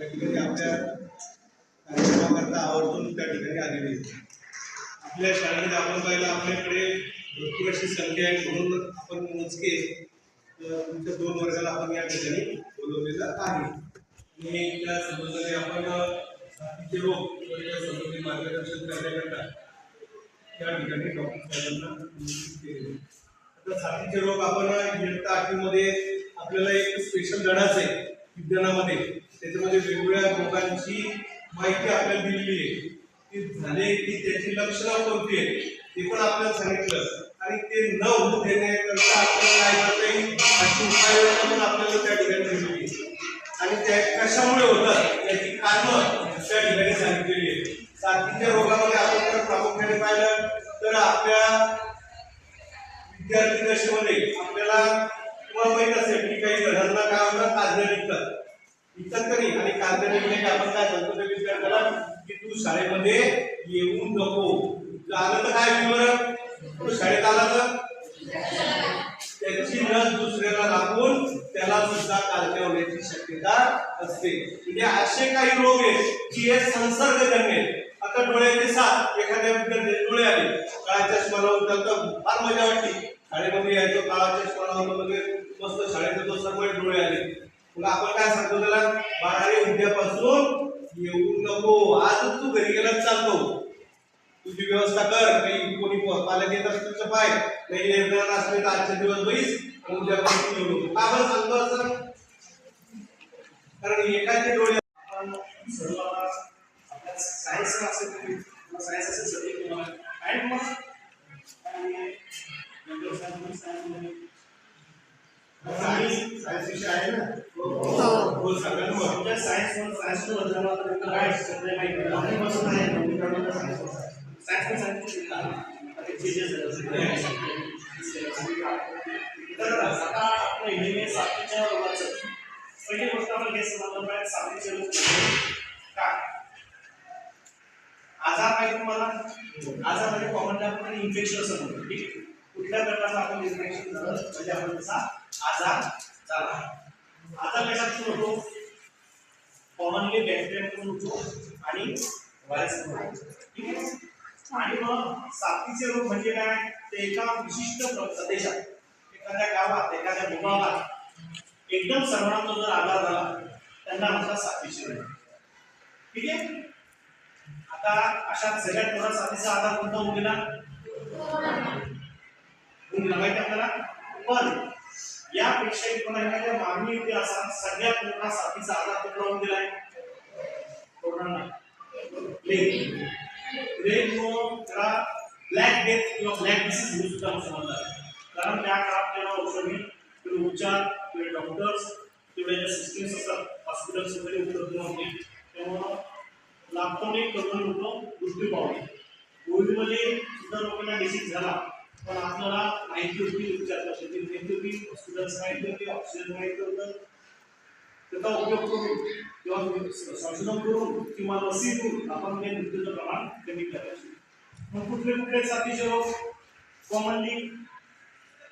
त्या ठिकाणी आपल्या कार्यक्रमाकरता आवर्जून त्या ठिकाणी आलेले आपल्या शाळेमध्ये आपण पाहिलं आपल्याकडे भरपूर अशी संख्या आहे म्हणून आपण मोजके तुमच्या दोन वर्गाला आपण या ठिकाणी बोलवलेलं आहे. आणि त्या संबंधाने आपण साथीचे रोग या संबंधी मार्गदर्शन करण्याकरता त्या ठिकाणी डॉक्टर साहेबांना नियुक्त आता साथीचे रोग आपण इयत्ता आठवीमध्ये आपल्याला एक स्पेशल धडाच आहे. विज्ञानामध्ये त्याच्यामध्ये वेगवेगळ्या रोगांची माहिती आपल्याला दिलेली आहे. ती झाले की त्याची लक्षणं कोणती आहेत ते पण आपल्याला सांगितलं. आणि ते न होऊ देण्याकरता आपल्याला काय करता येईल अशी उपाययोजना पण आपल्याला त्या ठिकाणी दिलेली आणि त्या कशामुळे होतात याची कारणं त्या ठिकाणी सांगितलेली आहेत. साथीच्या रोगामध्ये आपण जर प्रामुख्याने पाहिलं तर आपल्या विद्यार्थी दशेमध्ये आपल्याला तुम्हाला माहीत असेल की काही घटना काय होतात काढणे निघतात निघतात तरी आणि काढणे निघले की आपण काय सांगतो त्या विद्यार्थ्याला की तू शाळेमध्ये येऊ नको. आलं तर काय बरं? तू शाळेत आला तर? त्याची लस दुसऱ्याला लागून त्याला सुद्धा काढणे होण्याची शक्यता असते. म्हणजे असे काही रोग आहेत की हे संसर्गजन्य आता डोळ्याचे साथ एखाद्या विद्यार्थ्याचे डोळे आले. काळाच्या चष्मा तर फार मजा वाटली शाळेमध्ये यायचो काळाच्या चष्मा वगैरे मस्त शाळेत येतो सगळे डोळे आले. मग आपण काय सांगतो त्याला? बारावी उद्यापासून येऊ नको. आज तू घरी गेला चालतो तुझी व्यवस्था कर. काही कोणी पालक येत असतील तर पाय. नाही येणार असले तर आजचे दिवस बैस. उद्यापासून येऊ नको. का बरं सांगतो असं? कारण एकाचे डोळे सर्वांना सायन्स असेल विषय आहे ना. हो. सायन्स काय सगळं माहिती. नववी पासून नववी सायन्स सायन्स सायन्स. तर आता हे रोगाचं पहिली गोष्ट आपण हे समजलं पाहिजे काय? आजार माहिती तुम्हाला? आजार म्हणजे कॉमनली आपण इन्फेक्शन असं म्हणतो. ठीक? आहे कुठल्या प्रकारचं आपण इन्फेक्शन झालं? म्हणजे आपण त्याचा आजार झाला आता कशात होतो कॉमनली बॅक्टेरियाकडून होतो आणि व्हायरस ठीक आहे? आणि मग साथीचे रोग म्हणजे काय? ते एका विशिष्ट प्रदेशात एखाद्या गावात एखाद्या विभागात एकदम सर्वांना जर आधार झाला त्यांना म्हणतात साथीचे रोग ठीक आहे? आता अशा सगळ्यात मोठा साथीचा आधार कोणता होऊन गेला? होऊन गेला. माहिती आपल्याला? पण यापेक्षा एखाद्या मानवी इतिहासात सगळ्यात मोठा साथीचा आधार कुठला होऊन गेलाय कोरोना प्लेग प्लेग त्याला ब्लॅक डेथ किंवा ब्लॅक डिसीज म्हणून सुद्धा समजतात कारण त्या काळात त्याला औषधी किंवा उपचार किंवा डॉक्टर्स किंवा ज्या सिस्टीम्स असतात हॉस्पिटल्स वगैरे उपलब्ध नव्हते. त्यामुळं लाखोने करोडो लोक मृत्यू पावले. कोविडमध्ये सुद्धा लोकांना डिसीज झाला. पण आपल्याला माहिती होती उपचार पद्धती माहिती होती हॉस्पिटल्स माहिती होते ऑक्सिजन माहिती होतं. त्याचा उपयोग करून किंवा संशोधन करून किंवा लसी देऊन आपण ते मृत्यूचं प्रमाण कमी करायचे. मग कुठले कुठले साथीचे रोग कॉमनली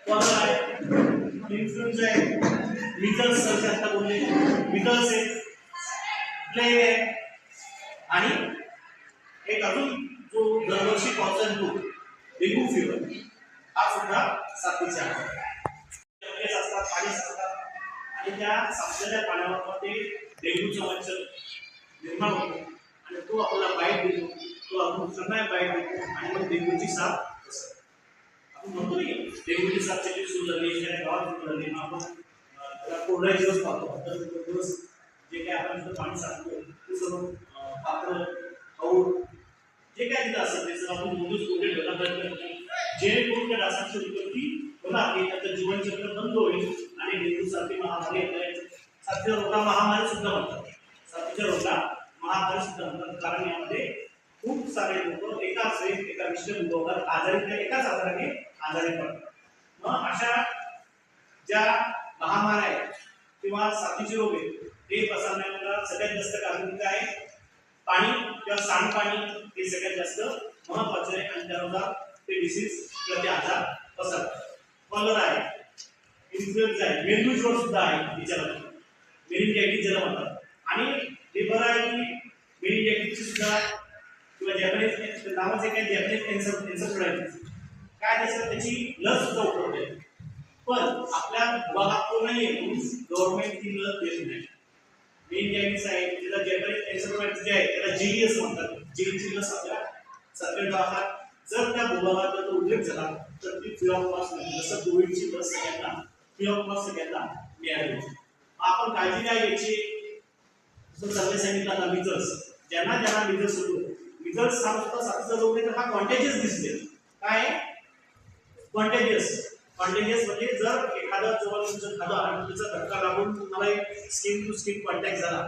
कॉलर आहे? इन्फ्लुएन्झा आहे मिजल्स सर आता बोलले. मिजल्स आहे प्लेग आहे. आणि एक अजून जो दरवर्षी पावसाळ्यात तो डेंग्यू फिवर हा सुद्धा साथीचा आहे असतात पाणी साचतात आणि त्या साचलेल्या पाण्यावर डेंग्यूचं मच्छर निर्माण होतो. आणि तो आपल्याला बाईट देतो. तो आपण दुसऱ्यांना बाईट देतो. आणि मग डेंग्यूची साथ आपण म्हणतो नाही डेंग्यूची साथ त्याची सुरू झाली एखाद्या गावात सुरू झाली मग आपण त्याला कोरडा दिवस पाहतो. तर दिवस जे काही आपण तिथं पाणी साचतो ते सर्व पात्र जे काय तिथं असतं ते सर्व आपण मोजूच कोरडे ठेवला प्रयत्न करतो जेणेकरून त्या डासांची उत्पत्ती होणार नाही त्याचं जीवनचक्र बंद होईल आणि डेंग्यू महामारी येते साथीच्या रोगा महामारी सुद्धा म्हणतात. साथीच्या रोगा महामारी सुद्धा म्हणतात. कारण यामध्ये खूप सारे लोक एकाच एका विशिष्ट रोगावर आजारी त्या एकाच आजाराने आजारी पडतात. मग अशा ज्या महामाऱ्या आहेत किंवा साथीचे रोग आहेत ते पसरण्याला सगळ्यात जास्त कारण काय आहे? पाणी किंवा सांडपाणी हे सगळ्यात जास्त महत्वाचं आहे आणि त्यानुसार ते डिसीज किंवा ते आजार पसरतात कॉलर आहे इन्फ्लुएन्स आहे मेंदू ज्वर सुद्धा आहे तिच्या मेनिंजायटीस ज्याला म्हणतात. आणि हे बरं आहे की मेनिंजायटीसची सुद्धा किंवा जॅपनीज नावाचे एक जॅपनीज कॅन्सर कॅन्सर काय त्याचं? त्याची लस सुद्धा उपलब्ध आहे पण आपल्या भागात तो नाही आहे म्हणून गव्हर्नमेंट ती लस देत नाही. मेन मेनिंजायटीस आहे त्याला जॅपनीज कॅन्सर जे आहे त्याला जीई असं म्हणतात. जीईची लस आपल्या सरकारी दवाखान्यात जर त्या भूभागाचा जर तो उल्लेख झाला तर ती फ्री ऑफ कॉस्ट नाही. जसं कोविडची लस सगळ्यांना फ्री ऑफ कॉस्ट सगळ्यांना मिळाली आपण काळजी काय घ्यायची? जसं सांगितलं आता मिजल्स ज्यांना ज्यांना मिजल्स होतो. मिजल्स हा नुसता साथीचा रोग तर हा कॉन्टेजियस दिसते काय? कॉन्टेजियस कॉन्टेजियस म्हणजे जर एखादा जेव्हा तुमचं खातं आणि त्याचा धक्का लागून तुम्हाला एक स्किन टू स्किन कॉन्टॅक्ट झाला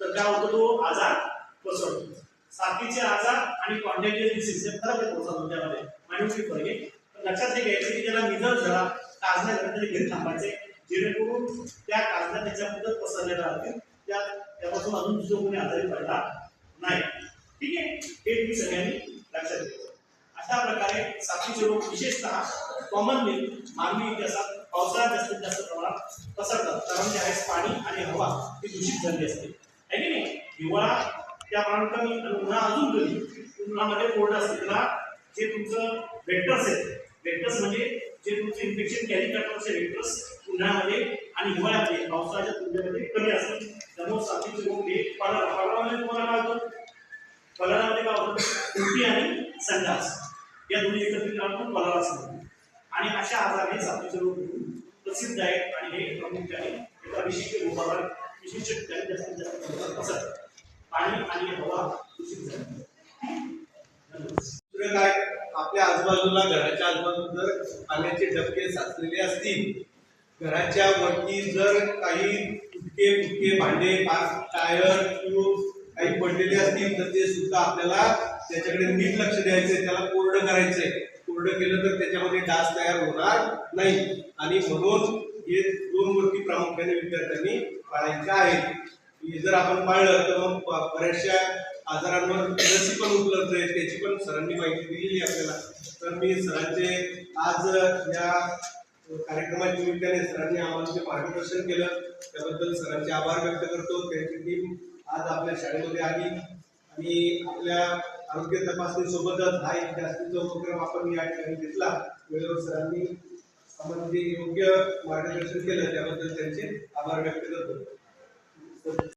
तर काय होतो तो आजार पसरतो. साथीचे आजार आणि कॉन्टॅक्टिव्ह डिसीज हे फरक आहे थोडासा तुमच्यामध्ये माहिती फरक आहे पण लक्षात हे घ्यायचं की त्याला निधन झाला. काजण्या झाला तरी घरी थांबायचे. जेणेकरून त्या काजण्या त्याच्याबद्दल पसरलेल्या राहतील. त्या त्यापासून अजून दुसरं कोणी आजारी पडला नाही. ठीक आहे? हे तुम्ही सगळ्यांनी लक्षात घेतो अशा प्रकारे साथीचे रोग विशेषतः कॉमनली मानवी इतिहासात पावसाळ्यात जास्तीत जास्त प्रमाणात पसरतात. कारण त्यावेळेस पाणी आणि हवा. ही दूषित झाली असते. आहे की नाही? हिवाळा त्या प्रमाणात कमी आणि उन्हाळा अजून कमी उन्हामध्ये कोरडं असते. त्याला जे तुमचं वेक्टर्स आहेत वेक्टर्स म्हणजे जे तुमचं इन्फेक्शन कॅरी करतात वेक्टर्स उन्हाळ्यामध्ये आणि हिवाळ्यामध्ये पावसाळ्याच्या तुलनेमध्ये कमी असतात. त्यामुळे साथीचे रोग हे पाला पालामध्ये तुम्हाला काय होतं? कलरामध्ये काय होतं उलटी आणि संडास. या दोन्ही एकत्रित आपण कलर असतो आणि अशा आजार हे साथीचे रोग प्रसिद्ध आहेत. आणि हे प्रामुख्याने एका विशिष्ट रोगावर विशिष्ट ठिकाणी जास्तीत जास्त पसरतात. पाणी आणि हवा दूषित झाली. दुसरं काय? आपल्या आजूबाजूला घराच्या आजूबाजूला जर पाण्याचे डबके साचलेले असतील घराच्या वरती जर काही तुटके फुटके भांडे टायर ट्यूब काही पडलेले असतील तर ते सुद्धा आपल्याला त्याच्याकडे नीट लक्ष द्यायचंय त्याला कोरडं करायचंय. कोरडं केलं तर त्याच्यामध्ये डास तयार होणार नाही. आणि म्हणून हे दोन गोष्टी प्रामुख्याने विद्यार्थ्यांनी पाळायच्या आहेत. जर आपण पाळलं तर मग बऱ्याचशा आजारांवर लसी पण उपलब्ध आहे त्याची पण सरांनी माहिती दिलेली आपल्याला. तर मी सरांचे आज या कार्यक्रमाच्या निमित्ताने सरांनी आम्हाला जे मार्गदर्शन केलं त्याबद्दल सरांचे आभार व्यक्त करतो. त्यांची टीम आज आपल्या शाळेमध्ये आली आणि आपल्या आरोग्य तपासणी सोबतच हा एक जास्तीचा उपक्रम आपण या ठिकाणी घेतला वेळेवर सरांनी आम्हाला जे योग्य मार्गदर्शन केलं त्याबद्दल त्यांचे आभार व्यक्त करतो.